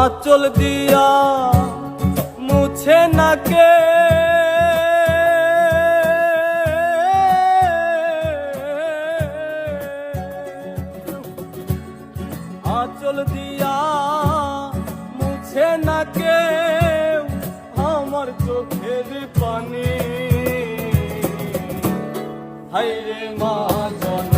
আঁচল দিয়া মুছে না কে আঁচল দিয়া মুছে না কে আমার চোখের পানি। হাইরে মা জননী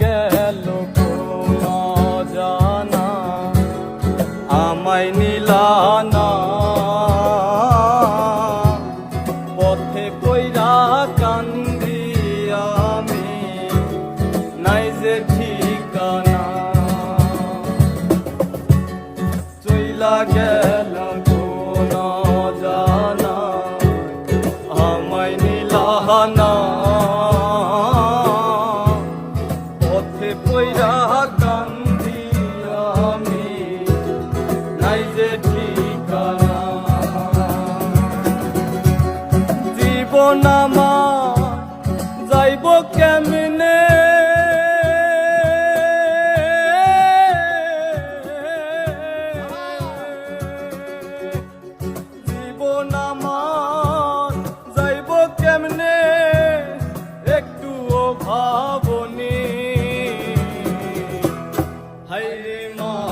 গেল কোন জানা আমায় নিলানা পথে কইরা কান্দি আমি, নাই যে ঠিকানা। চইলা গেল কোন জানা জীবন আমার যাইব কেমনে? জীবন যাইব কেমনে? একটুও ভাবনি। হাইরে মা।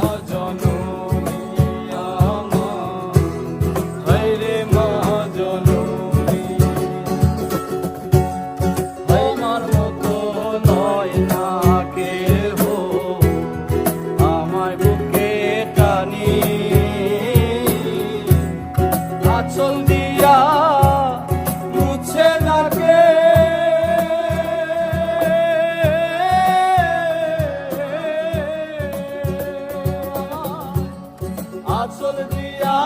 আচল দিয়া মুছে নাকে আচল দিয়া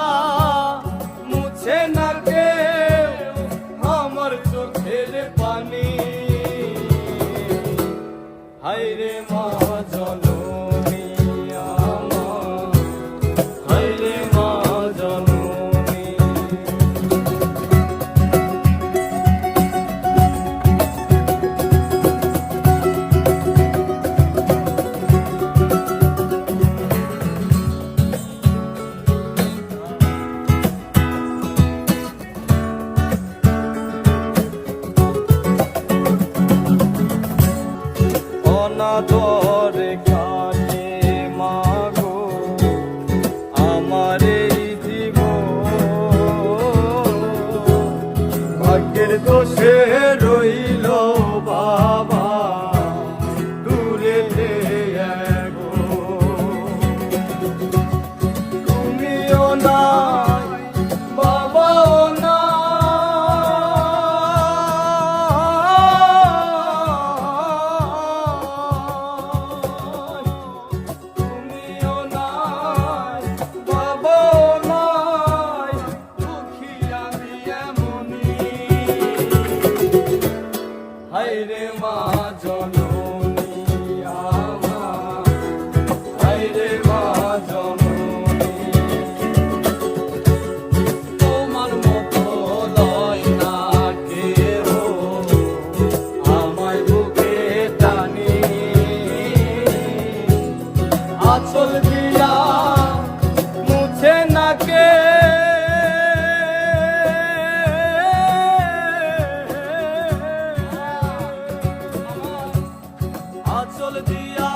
আচল দিয়া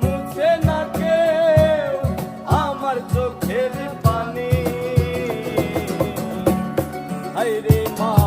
মুছে না কেউ আমার চোখের পানি। হাইরে মা।